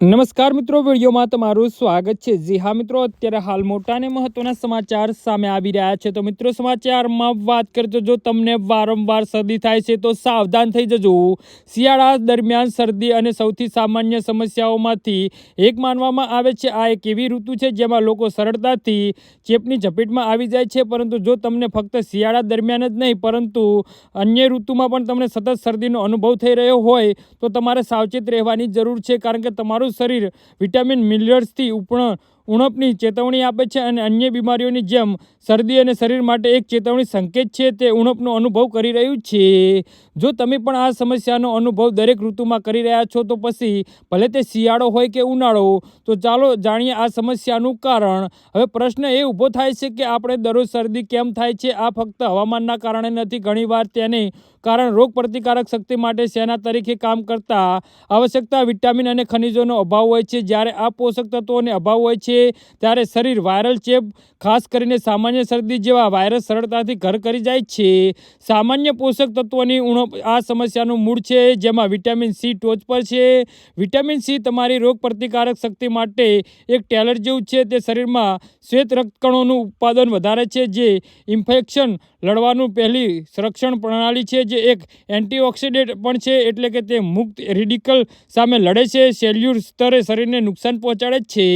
નમસ્કાર મિત્રો, વિડીયોમાં તમારું સ્વાગત છે. જી હા મિત્રો, અત્યારે હાલ મોટા અને મહત્વના સમાચાર સામે આવી રહ્યા છે. તો મિત્રો, સમાચારમાં વાત કરજો જો તમને વારંવાર શરદી થાય છે, તો સાવધાન થઈ જજો. શિયાળા દરમિયાન શરદી અને સૌથી સામાન્ય સમસ્યાઓમાંથી એક માનવામાં આવે છે. આ એક એવી ઋતુ છે જેમાં લોકો સરળતાથી ચેપની ઝપેટમાં આવી જાય છે. પરંતુ જો તમને ફક્ત શિયાળા દરમિયાન જ નહીં, પરંતુ અન્ય ઋતુમાં પણ તમને સતત શરદીનો અનુભવ થઈ રહ્યો હોય, તો તમારે સાવચેત રહેવાની જરૂર છે. કારણ કે તમારું શરીર વિટામિન મિનરલ્સથી ઉપણ ઉણપની ચેતવણી આપે છે અને અન્ય બીમારીઓની જેમ શરદી અને શરીર માટે એક ચેતવણી સંકેત છે, તે ઉણપનો અનુભવ કરી રહ્યું છે. જો તમે પણ આ સમસ્યાનો અનુભવ દરેક ઋતુમાં કરી રહ્યા છો, તો પછી ભલે તે શિયાળો હોય કે ઉનાળો, તો ચાલો જાણીએ આ સમસ્યાનું કારણ. હવે પ્રશ્ન એ ઊભો થાય છે કે આપણે દરરોજ શરદી કેમ થાય છે? આ ફક્ત હવામાનના કારણે નથી, ઘણીવાર તેને કારણ રોગ પ્રતિકારક શક્તિ માટે સેના તરીકે કામ કરતા? આવશ્યકતા વિટામિન અને ખનિજોનો અભાવ હોય છે, જ્યારે આ પોષક તત્વોને અભાવ હોય છે ત્યારે શરીર વાયરલ ચેપ, ખાસ કરીને સામાન્ય શરદી જેવા વાયરસ સરળતાથી ઘર કરી જાય છે. સામાન્ય પોષક તત્વોની ઉણપ આ સમસ્યાનું મૂળ છે, જેમાં વિટામિન સી ટોચ પર છે. વિટામિન સી તમારી રોગ પ્રતિકારક શક્તિ માટે એક ટેલર જેવું છે. તે શરીરમાં શ્વેત રક્તકણોનું ઉત્પાદન વધારે છે, જે ઇન્ફેક્શન લડવાનું પહેલી સંરક્ષણ પ્રણાલી છે, જે એક એન્ટીઓક્સિડન્ટ પણ છે, એટલે કે તે મુક્ત રેડિકલ સામે લડે છે. સેલ્યુર સ્તરે શરીરને નુકસાન પહોંચાડે છે.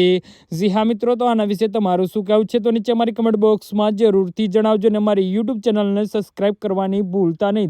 જી હા મિત્રો, તો આના વિશે તમારું શું કહેવું છે? તો નીચે અમારી કમેન્ટ બોક્સમાં જરૂરથી જણાવજો અને અમારી યુટ્યુબ ચેનલને સબસ્ક્રાઇબ કરવાની ભૂલતા નહીં.